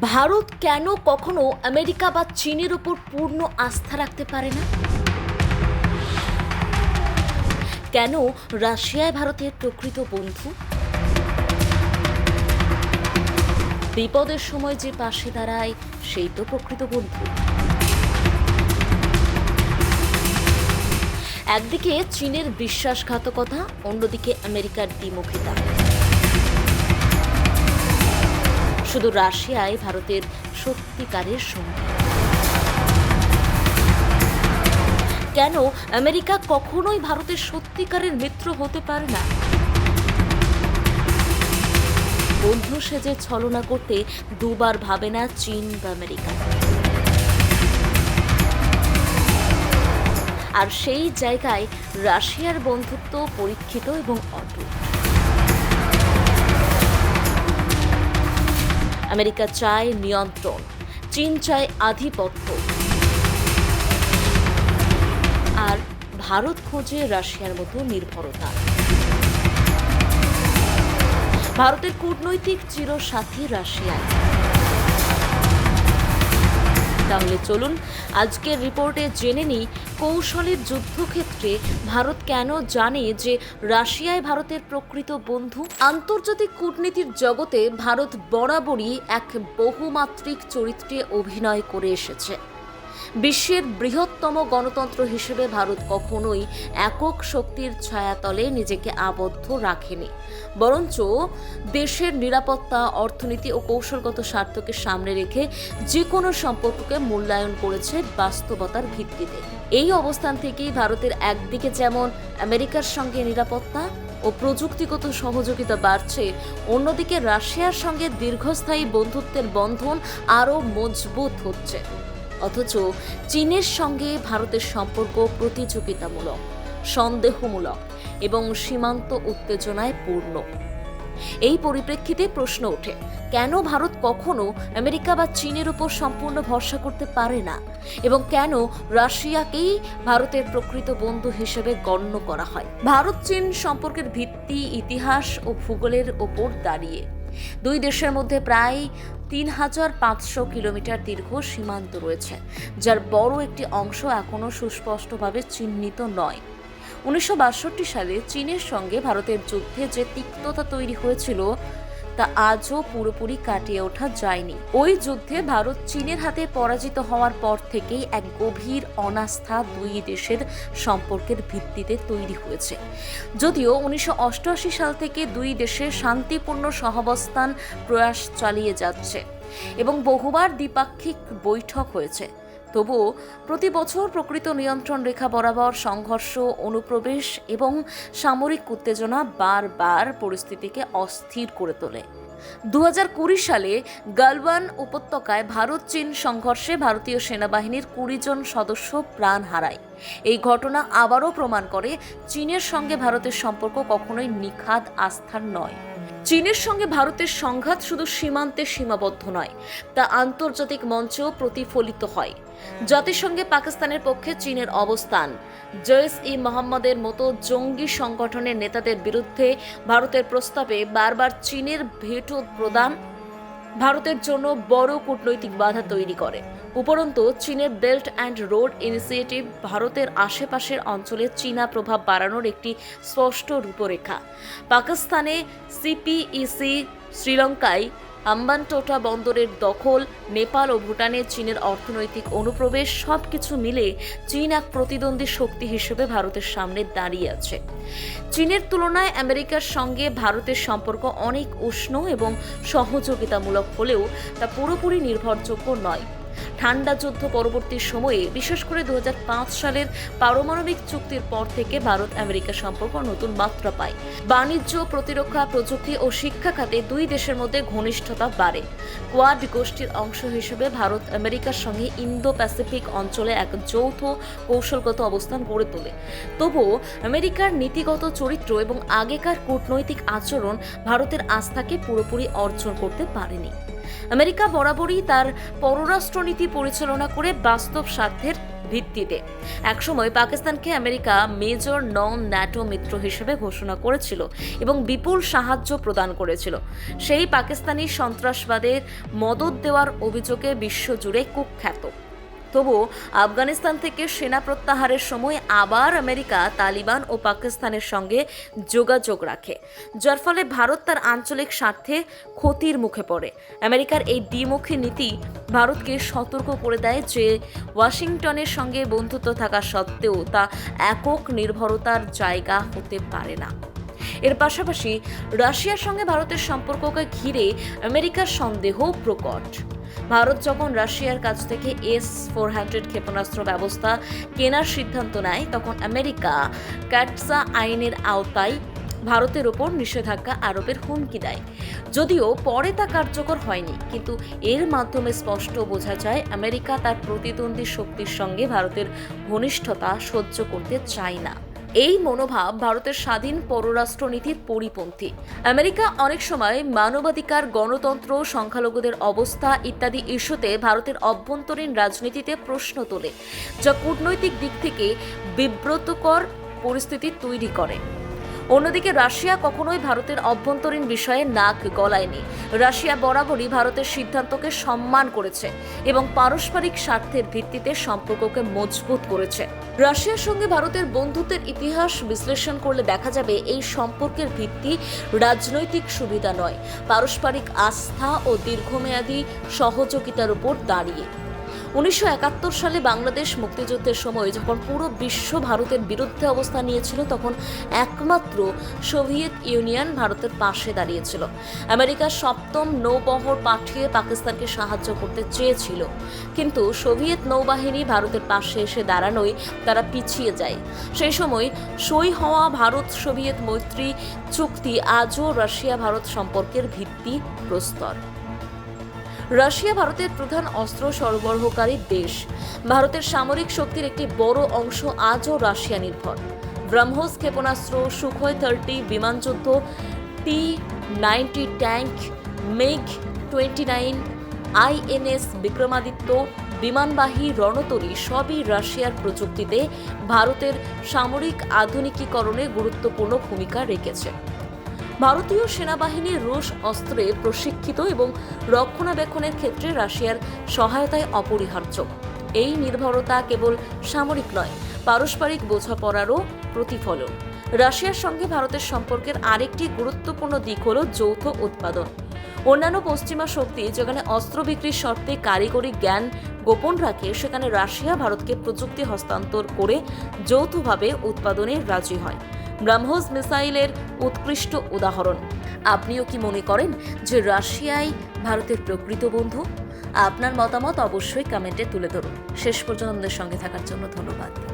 ভারত কেন কখনো আমেরিকা বা চীনের উপর পূর্ণ আস্থা রাখতে পারে না? কেন রাশিয়ায় ভারতের প্রকৃত বন্ধু? বিপদের সময় যে পাশে দাঁড়ায়, সেই তো প্রকৃত বন্ধু। একদিকে চীনের বিশ্বাসঘাতকতা, অন্যদিকে আমেরিকার দ্বিমুখিতা। শুধু রাশিয়ায় ভারতের সত্যিকারের সঙ্গী। কেন আমেরিকা কখনোই ভারতের সত্যিকারের মিত্র হতে পারে না? বন্ধু সেজে ছলনা করতে দুবার ভাবে না চীন বা আমেরিকা। আর সেই জায়গায় রাশিয়ার বন্ধুত্ব পরীক্ষিত এবং অটুট। আমেরিকা চায় নিয়ন্ত্রণ, চীন চায় আধিপত্য। আর ভারত খোঁজে রাশিয়ার মতো নির্ভরতা। ভারতের কূটনৈতিক চিরসাথী রাশিয়ায়। তাহলে চলুন আজকের রিপোর্টে জেনে নিই কৌশলের যুদ্ধক্ষেত্রে ভারত কেন জানে যে রাশিয়ায় ভারতের প্রকৃত বন্ধু? আন্তর্জাতিক কূটনীতির জগতে ভারত বরাবরই এক বহুমাত্রিক চরিত্রে অভিনয় করে এসেছে। বিশ্বের বৃহত্তম গণতন্ত্র হিসেবে ভারত কখনোই একক শক্তির ছায়াতলে নিজেকে আবদ্ধ রাখেনি। বরঞ্চ দেশের নিরাপত্তা, অর্থনীতি ও কৌশলগত স্বার্থকে সামনে রেখে যে কোনো সম্পর্ককে মূল্যায়ন করেছে বাস্তবতার ভিত্তিতে। এই অবস্থান থেকেই ভারতের একদিকে যেমন আমেরিকার সঙ্গে নিরাপত্তা ও প্রযুক্তিগত সহযোগিতা বাড়ছে, অন্যদিকে রাশিয়ার সঙ্গে দীর্ঘস্থায়ী বন্ধুত্বের বন্ধন আরও মজবুত হচ্ছে। অথচ চীনের সঙ্গে ভারতের সম্পর্ক প্রতিযোগিতামূলক, সন্দেহমূলক এবং সীমান্ত উত্তেজনায় পূর্ণ। এই পরিপ্রেক্ষিতে প্রশ্ন ওঠে, কেন ভারত কখনো আমেরিকা বা চীনের উপর সম্পূর্ণ ভরসা করতে পারে না? এবং কেন রাশিয়াকেই ভারতের প্রকৃত বন্ধু হিসেবে গণ্য করা হয়? ভারত চীন সম্পর্কের ভিত্তি, ইতিহাস ও ভূগোলের ওপর দাঁড়িয়ে। দুই দেশের মধ্যে প্রায় তিন হাজার পাঁচশো কিলোমিটার দীর্ঘ সীমান্ত রয়েছে, যার বড় একটি অংশ এখনও সুস্পষ্টভাবে চিহ্নিত নয়। উনিশশো সালে চীনের সঙ্গে ভারতের যুদ্ধে যে তিক্ততা তৈরি হয়েছিল তা আজও পুরোপুরি কাটিয়ে ওঠা যায়নি। ওই যুদ্ধে ভারত চীনের হাতে পরাজিত হওয়ার পর থেকেই এক গভীর অনাস্থা দুই দেশের সম্পর্কের ভিত্তিতে তৈরি হয়েছে। যদিও উনিশশো অষ্টআশি সাল থেকে দুই দেশে শান্তিপূর্ণ সহাবস্থান প্রয়াস চালিয়ে যাচ্ছে এবং বহুবার দ্বিপাক্ষিক বৈঠক হয়েছে। তবুও প্রতি বছর প্রকৃত নিয়ন্ত্রণ রেখা বরাবর সংঘর্ষ, অনুপ্রবেশ এবং সামরিক উত্তেজনা বারবার পরিস্থিতিকে অস্থির করে তোলে। দু সালে গালওয়ান উপত্যকায় ভারত চীন সংঘর্ষে ভারতীয় সেনাবাহিনীর কুড়ি জন সদস্য প্রাণ হারায়। এই ঘটনা আবারও প্রমাণ করে চীনের সঙ্গে ভারতের সম্পর্ক কখনোই নিখাদ আস্থার নয়। চীনের সঙ্গে ভারতের সংঘাত শুধু সীমান্তে সীমাবদ্ধ নয়, তা আন্তর্জাতিক মঞ্চেও প্রতিফলিত হয়। জাতিসংঘে পাকিস্তানের পক্ষে চীনের অবস্থান। জয়েস ই মোহাম্মদের মতো জঙ্গি সংগঠনের নেতাদের বিরুদ্ধে ভারতের প্রস্তাবে বারবার চীনের ভেটো প্রদান ভারতের জন্য বড় কূটনৈতিক বাধা তৈরি করে। উপরন্তু, চীনের বেল্ট অ্যান্ড রোড ইনিশিয়েটিভ ভারতের আশেপাশের অঞ্চলে চীনা প্রভাব বাড়ানোর একটি স্পষ্ট রূপরেখা। পাকিস্তানে সিপিইসি শ্রীলঙ্কায় আম্বানটোটা বন্দরের দখল, নেপাল ও ভুটানে চীনের অর্থনৈতিক অনুপ্রবেশ সব কিছু মিলে চীন এক প্রতিদ্বন্দ্বী শক্তি হিসেবে ভারতের সামনে দাঁড়িয়ে আছে। চীনের তুলনায় আমেরিকার সঙ্গে ভারতের সম্পর্ক অনেক উষ্ণ এবং সহযোগিতামূলক হলেও তা পুরোপুরি নির্ভরযোগ্য নয়। ঠান্ডা যুদ্ধ পরবর্তী সময়ে, বিশেষ করে দুহাজার পাঁচ সালের পারমাণবিক চুক্তির পর থেকে ভারত আমেরিকা সম্পর্ক নতুন মাত্রা পায়। বাণিজ্য, প্রতিরক্ষা, প্রযুক্তি ও শিক্ষা খাতে দুই দেশের মধ্যে ঘনিষ্ঠতা বাড়ে। কোয়াড গোষ্ঠীর অংশ হিসেবে ভারত আমেরিকার সঙ্গে ইন্দো প্যাসিফিক অঞ্চলে এক যৌথ কৌশলগত অবস্থান গড়ে তোলে। তবুও আমেরিকার নীতিগত চরিত্র এবং আগেকার কূটনৈতিক আচরণ ভারতের আস্থাকে পুরোপুরি অর্জন করতে পারেনি। আমেরিকা বরাবরই তার পররাষ্ট্রনীতি পরিচালনা করে বাস্তব স্বার্থের ভিত্তিতে। একসময় পাকিস্তানকে আমেরিকা মেজর নন ন্যাটো মিত্র হিসেবে ঘোষণা করেছিল এবং বিপুল সাহায্য প্রদান করেছিল। সেই পাকিস্তানি সন্ত্রাসবাদের মদত দেওয়ার অভিযোগে বিশ্বজুড়ে কুখ্যাত। তবু আফগানিস্তান থেকে সেনা প্রত্যাহারের সময় আবার আমেরিকা, তালিবান ও পাকিস্তানের সঙ্গে যোগাযোগ রাখে, যার ফলে ভারত তার আঞ্চলিক স্বার্থে ক্ষতির মুখে পড়ে। আমেরিকার এই দ্বিমুখী নীতি ভারতকে সতর্ক করে দেয় যে, ওয়াশিংটনের সঙ্গে বন্ধুত্ব থাকা সত্ত্বেও তা একক নির্ভরতার জায়গা হতে পারে না। এর পাশাপাশি রাশিয়ার সঙ্গে ভারতের সম্পর্ককে ঘিরে আমেরিকার সন্দেহ প্রকট। ভারত যখন রাশিয়ার কাছ থেকে এস ফোর হান্ড্রেড ক্ষেপণাস্ত্র ব্যবস্থা কেনার সিদ্ধান্ত নেয়, তখন আমেরিকা ক্যাটসা আইনের আওতায় ভারতের ওপর নিষেধাজ্ঞা আরোপের হুমকি দেয়। যদিও পরে তা কার্যকর হয়নি, কিন্তু এর মাধ্যমে স্পষ্ট বোঝা যায় আমেরিকা তার প্রতিদ্বন্দ্বী শক্তির সঙ্গে ভারতের ঘনিষ্ঠতা সহ্য করতে চায় না। এই মনোভাব ভারতের স্বাধীন পররাষ্ট্রনীতির পরিপন্থী। আমেরিকা অনেক সময় মানবাধিকার, গণতন্ত্র, সংখ্যালঘুদের অবস্থা ইত্যাদি ইস্যুতে ভারতের অভ্যন্তরীণ রাজনীতিতে প্রশ্ন তোলে, যা কূটনৈতিক দিক থেকে বিব্রতকর পরিস্থিতি তৈরি করে। অন্যদিকে রাশিয়া কখনোই ভারতের অভ্যন্তরীণ বিষয়ে নাক গলায়নি। রাশিয়া বরাবরই ভারতের সিদ্ধান্তকে সম্মান করেছে এবং পারস্পরিক স্বার্থের ভিত্তিতে সম্পর্ককে মজবুত করেছে। রাশিয়ার সঙ্গে ভারতের বন্ধুত্বের ইতিহাস বিশ্লেষণ করলে দেখা যাবে এই সম্পর্কের ভিত্তি রাজনৈতিক সুবিধা নয়। পারস্পরিক আস্থা ও দীর্ঘমেয়াদী সহযোগিতার উপর দাঁড়িয়ে। উনিশশো একাত্তর সালে বাংলাদেশ মুক্তিযুদ্ধের সময় যখন পুরো বিশ্ব ভারতের বিরুদ্ধে অবস্থান নিয়েছিল, তখন একমাত্র সোভিয়েত ইউনিয়ন ভারতের পাশে দাঁড়িয়েছিল। আমেরিকার সপ্তম নৌবহর পাঠিয়ে পাকিস্তানকে সাহায্য করতে চেয়েছিল। কিন্তু সোভিয়েত নৌবাহিনী ভারতের পাশে এসে দাঁড়ানোয় তারা পিছিয়ে যায়। সেই সময় সই হওয়া ভারত সোভিয়েত মৈত্রী চুক্তি আজও রাশিয়া ভারত সম্পর্কের ভিত্তি প্রস্তর। রাশিয়া ভারতের প্রধান অস্ত্র সরবরাহকারী দেশ। ভারতের সামরিক শক্তির একটি বড় অংশ আজও রাশিয়া নির্ভর। ব্রহ্মোস ক্ষেপণাস্ত্র, Sukhoi thirty বিমানযুদ্ধ T ninety tank MiG twenty nine INS Vikramaditya, বিমানবাহী রণতরী সবই রাশিয়ার প্রযুক্তিতে ভারতের সামরিক আধুনিকীকরণে গুরুত্বপূর্ণ ভূমিকা রেখেছে। ভারতীয় সেনাবাহিনী রুশ অস্ত্রে প্রশিক্ষিত এবং রক্ষণাবেক্ষণের ক্ষেত্রে রাশিয়ার সহায়তায় অপরিহার্য। এই নির্ভরতা কেবল সামরিক নয়, পারস্পরিক বোঝাপড়ারও প্রতিফলন। রাশিয়ার সঙ্গে ভারতের সম্পর্কের আরেকটি গুরুত্বপূর্ণ দিক হল যৌথ উৎপাদন। অন্যান্য পশ্চিমা শক্তি যেখানে অস্ত্র বিক্রির শর্তে কারিগরি জ্ঞান গোপন রাখে, সেখানে রাশিয়া ভারতকে প্রযুক্তি হস্তান্তর করে যৌথভাবে উৎপাদনে রাজি হয়। ব্রাহ্মোস মিসাইলের উৎকৃষ্ট উদাহরণ। আপনিও কি মনে করেন যে রাশিয়াই ভারতের প্রকৃত বন্ধু? আপনার মতামত অবশ্যই কমেন্টে তুলে ধরুন। শেষ পর্যন্ত আমাদের সঙ্গে থাকার জন্য ধন্যবাদ।